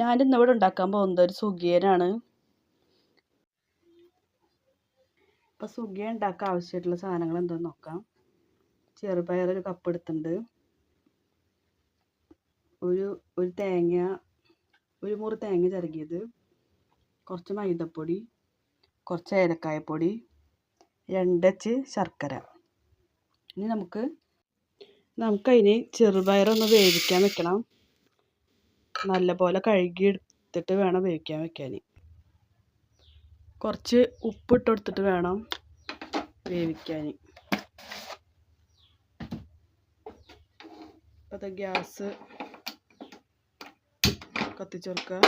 ഞാനിന്ന് ഇവിടെ ഉണ്ടാക്കാൻ പോകുന്നത് ഒരു സുഖിയനാണ്. അപ്പോൾ സുഖിയ ഉണ്ടാക്കാൻ ആവശ്യമായിട്ടുള്ള സാധനങ്ങൾ എന്താണെന്ന് നോക്കാം. ചെറുപയർ ഒരു കപ്പ് എടുത്തിട്ടുണ്ട്. ഒരു ഒരു തേങ്ങ ഒരു മുറി തേങ്ങ ചിരകിയത് കുറച്ച് മൈദപ്പൊടി കുറച്ച് ഏലക്കായപ്പൊടി രണ്ടച്ച് ശർക്കര. ഇനി നമുക്ക് നമുക്കതിന് ചെറുപയറൊന്ന് വേവിക്കാൻ വെക്കണം. നല്ലപോലെ കഴുകി എടുത്തിട്ട് വേണം വേവിക്കാൻ വെക്കാൻ. കുറച്ച് ഉപ്പിട്ട് കൊടുത്തിട്ട് വേണം വേവിക്കാൻ. അത് ഗ്യാസ് കത്തിച്ചു കൊടുക്കുക.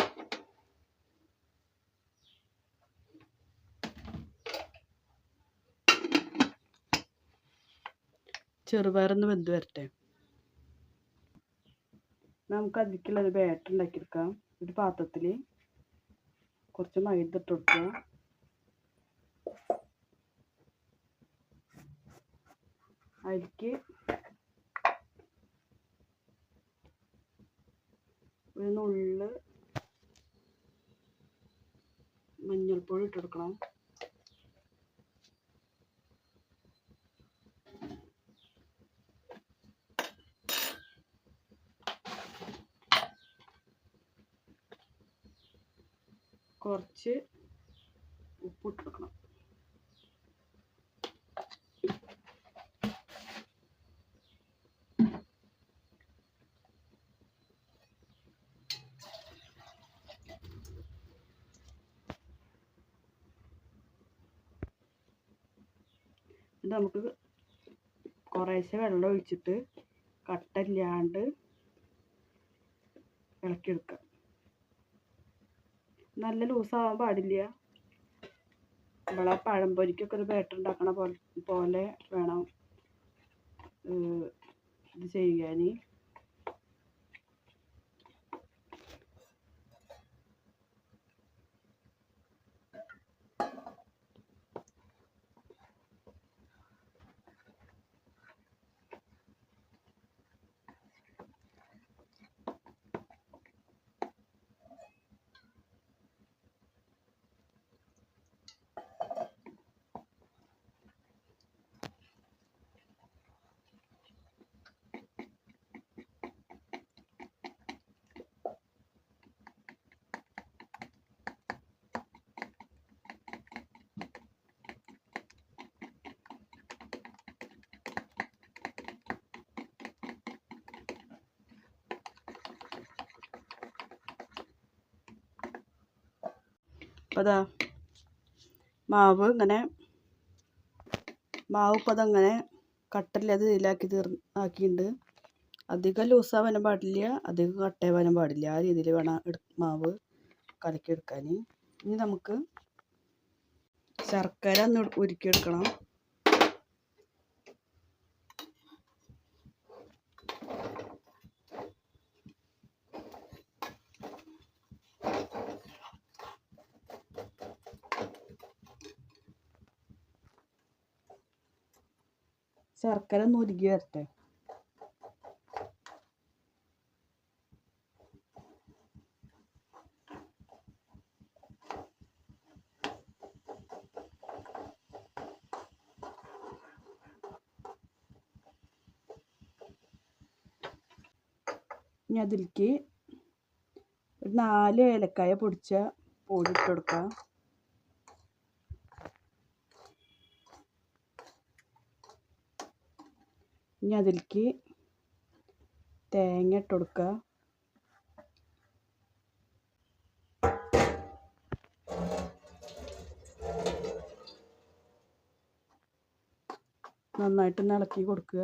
ചെറുപയറൊന്ന് വെന്ത് വരട്ടെ. നമുക്ക് അതിലേക്കുള്ള ഒരു ബാറ്റർ ഉണ്ടാക്കിയെടുക്കാം. ഒരു പാത്രത്തിൽ കുറച്ച് മൈദ ഇട്ട് കൊടുക്കുക. അതിലേക്ക് ഒരു നുള്ള് മഞ്ഞൾപ്പൊടി ഇട്ട് കുറച്ച് ഉപ്പിട്ട് കൊടുക്കണം ഇത് നമുക്ക് കുറേശ്ശെ വെള്ളം ഒഴിച്ചിട്ട് കട്ടയില്ലാണ്ട് ഇളക്കിയെടുക്കാം. നല്ല ലൂസാവാൻ പാടില്ല. നമ്മളെ പഴംപൊരിക്കൊക്കെ ഒരു ബാറ്റർ ഉണ്ടാക്കണ പോലെ വേണം ഇത് ചെയ്യാൻ അപ്പോൾ മാവ് ഇങ്ങനെ മാവ് ഇപ്പോൾ അതങ്ങനെ കട്ടല്ലാതെ ഇതിലാക്കി തീർ ആക്കിയിട്ടുണ്ട് അധികം ലൂസാവാനും പാടില്ല അധികം കട്ടയാവാനും പാടില്ല. ആ രീതിയിൽ വേണം മാവ് കലക്കിയെടുക്കാൻ ഇനി നമുക്ക് ശർക്കര ഒന്ന് ഉരുക്കിയെടുക്കണം. ശർക്കര ഒന്ന് ഉരുകി വരട്ടെ. ഇനി അതിലേക്ക് ഒരു നാല് ഏലക്കായ പൊടിച്ച പൊടി ഇട്ട് ഇനി അതിലേക്ക് തേങ്ങ ഇട്ട് കൊടുക്കുക നന്നായിട്ടൊന്ന് ഇളക്കി കൊടുക്കുക.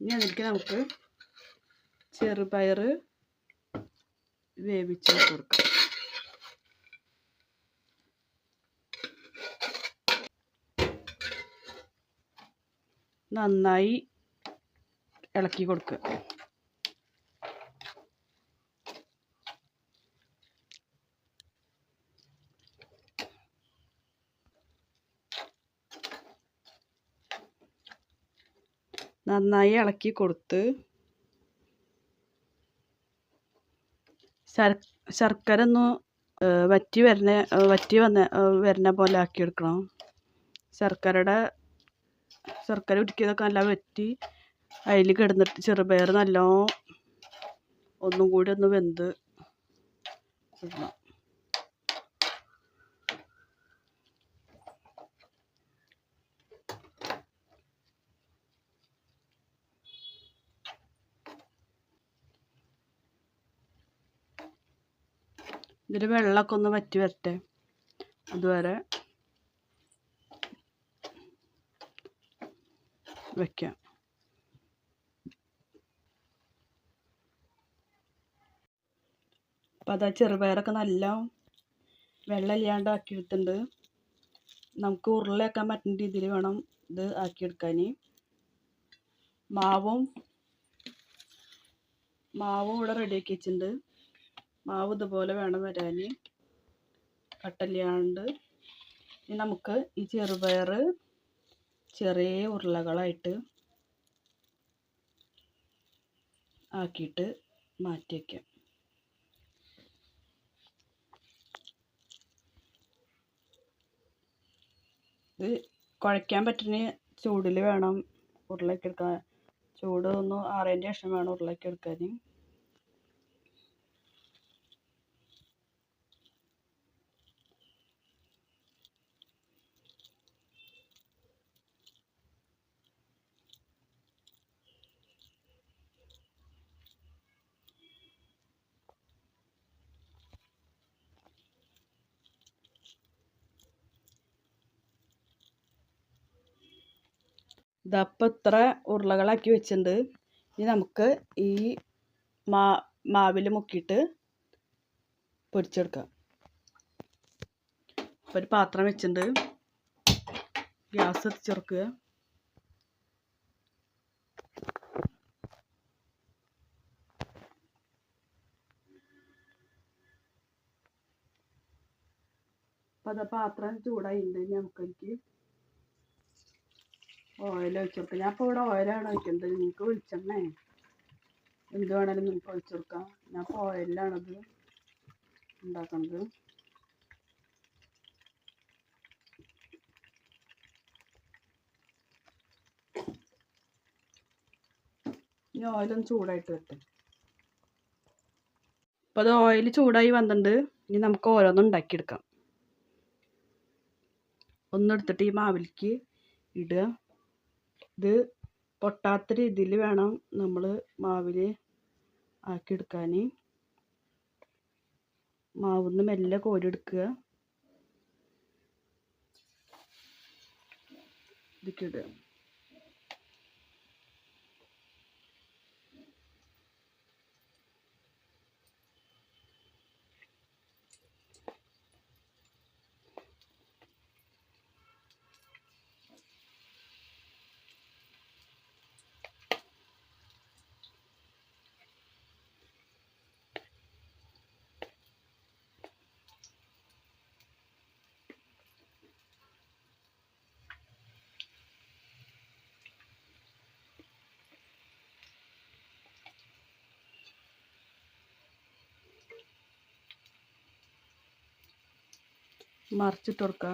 ഇനി അതിലേക്ക് നമുക്ക് ചെറുപയർ വേവിച്ച് കൊടുക്കാം. നന്നായി ഇളക്കി കൊടുക്കുക. നന്നായി ഇളക്കി കൊടുത്ത് ശർ ശർക്കര ഒന്ന് വറ്റി വരണ വറ്റി വന്ന വരുന്ന പോലെ ആക്കി ആക്കിയെടുക്കണം ശർക്കരയുടെ ശർക്കര ഉരുക്കിയതൊക്കെ നല്ല വറ്റി അതിൽ കിടന്നിട്ട് ചെറുപയർ നല്ലോണം ഒന്നും കൂടി ഒന്ന് വെന്ത് ഇടണം. ഇതിൽ വെള്ളമൊക്കെ ഒന്ന് വറ്റി വരട്ടെ. അതുവരെ വയ്ക്കാം അപ്പം അതാ ചെറുപയറൊക്കെ നല്ല വെള്ളമില്ലാണ്ട് ആക്കിയെടുത്തിട്ടുണ്ട് നമുക്ക് ഉരുളയാക്കാൻ പറ്റുന്ന രീതിയിൽ വേണം ഇത് ആക്കിയെടുക്കാൻ മാവും മാവും ഇവിടെ റെഡിയാക്കി വെച്ചിട്ടുണ്ട്. മാവ് ഇതുപോലെ വേണം വരാൻ കട്ടല്ലാണ്ട് ഇനി നമുക്ക് ഈ ചെറുപയർ ചെറിയ ഉരുളകളായിട്ട് ആക്കിയിട്ട് മാറ്റി വയ്ക്കാം ഇത് കുഴയ്ക്കാൻ പറ്റുന്ന ചൂടിൽ വേണം ഉരുളയ്ക്കെടുക്കാൻ ചൂട് ഒന്ന് ആറേന്റെ ശേഷം വേണം ഉരുളയൊക്കെ ഇതപ്പം ഇത്ര ഉരുളകളാക്കി വെച്ചിട്ടുണ്ട് ഇനി നമുക്ക് ഈ മാ മാവിൽ മുക്കിയിട്ട് പൊരിച്ചെടുക്കാം. അപ്പോൾ ഒരു പാത്രം വെച്ചിട്ടുണ്ട് ഗ്യാസ് എത്തിച്ചെടുക്കുക അപ്പോൾ അത് പാത്രം ചൂടായിട്ടുണ്ട് നമുക്കെനിക്ക് ഓയിൽ ഒഴിച്ച് കൊടുക്കാം ഞാൻ ഇപ്പോൾ ഇവിടെ ഓയിലാണ് ഒഴിക്കുന്നത്. നിങ്ങൾക്ക് വെളിച്ചെണ്ണ എന്ത് വേണമെങ്കിലും നിങ്ങൾക്ക് ഒഴിച്ചു കൊടുക്കാം. ഞാൻ ഇപ്പോൾ ഓയിലാണത് ഉണ്ടാക്കുന്നത്. ഇനി ഓയിലൊന്ന് ചൂടായിട്ട് വരട്ടെ അപ്പോൾ അത് ഓയിൽ ചൂടായി വന്നിട്ടുണ്ട്. ഇനി നമുക്ക് ഓരോന്നും ഉണ്ടാക്കിയെടുക്കാം. ഒന്നെടുത്തിട്ട് ഈ മാവിലേക്ക് ഇടുക. ഇത് പൊട്ടാത്ത രീതിയിൽ വേണം നമ്മൾ മാവിൽ ആക്കിയെടുക്കാൻ മാവിന്ന് മെല്ലെ കോരിയെടുക്കുക. ഇതിലേക്ക് മറിച്ചിട്ട് കൊടുക്കുക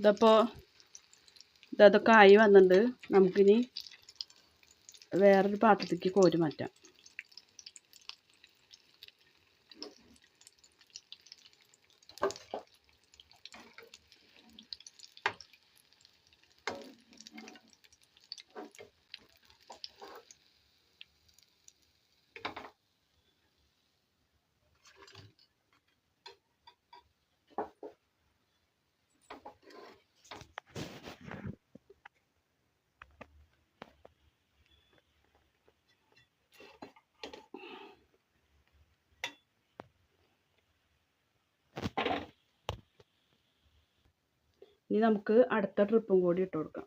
ഇതപ്പോൾ ഇതൊക്കെ ആയി വന്നിട്ടുണ്ട് നമുക്കിനി വേറൊരു പാത്രത്തേക്ക് കോരി മാറ്റാം. ഇനി നമുക്ക് അടുത്ത ട്രിപ്പും കൂടി ഇട്ട് കൊടുക്കാം.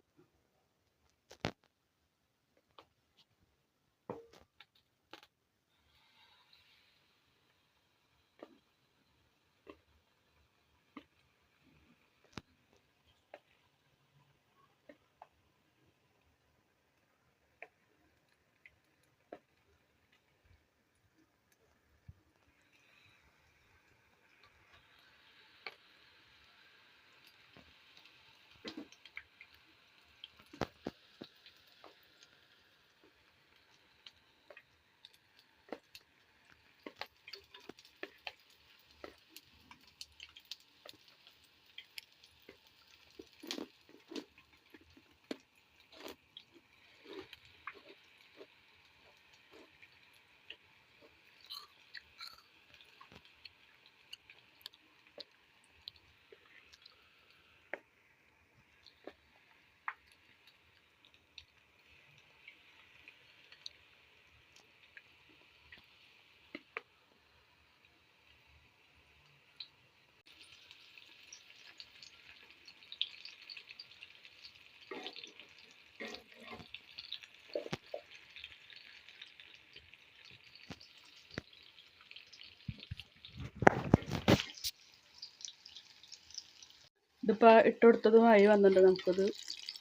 ഇതിപ്പോൾ ഇട്ട് കൊടുത്തതുമായി വന്നിട്ടുണ്ട്. നമുക്കത്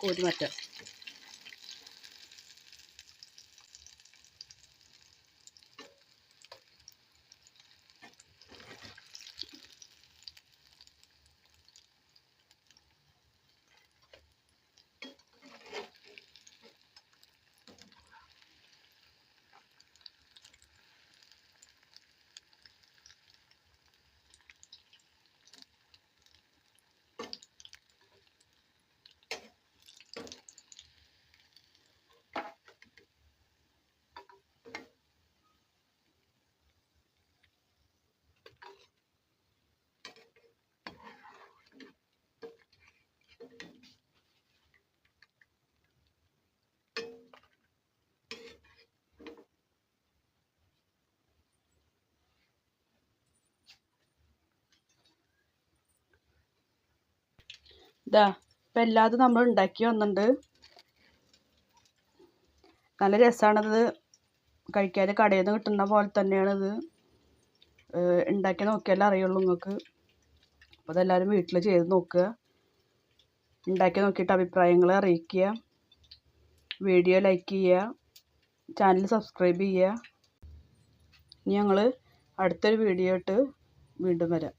കോരി മാറ്റാം. ഇതാ ഇപ്പം എല്ലാതും നമ്മൾ ഉണ്ടാക്കി വന്നിട്ടുണ്ട്. നല്ല രസമാണത് കഴിക്കാൻ കടയിൽ നിന്ന് കിട്ടുന്ന പോലെ തന്നെയാണിത്. ഉണ്ടാക്കി നോക്കിയാലേ അറിയുള്ളൂ നിങ്ങൾക്ക് അപ്പോൾ അതെല്ലാവരും വീട്ടിൽ ചെയ്ത് നോക്കുക. ഉണ്ടാക്കി നോക്കിയിട്ട് അഭിപ്രായങ്ങൾ അറിയിക്കുക. വീഡിയോ ലൈക്ക് ചെയ്യുക. ചാനൽ സബ്സ്ക്രൈബ് ചെയ്യുക. ഇനി ഞങ്ങൾ അടുത്തൊരു വീഡിയോ ഇട്ട് വീണ്ടും വരാം.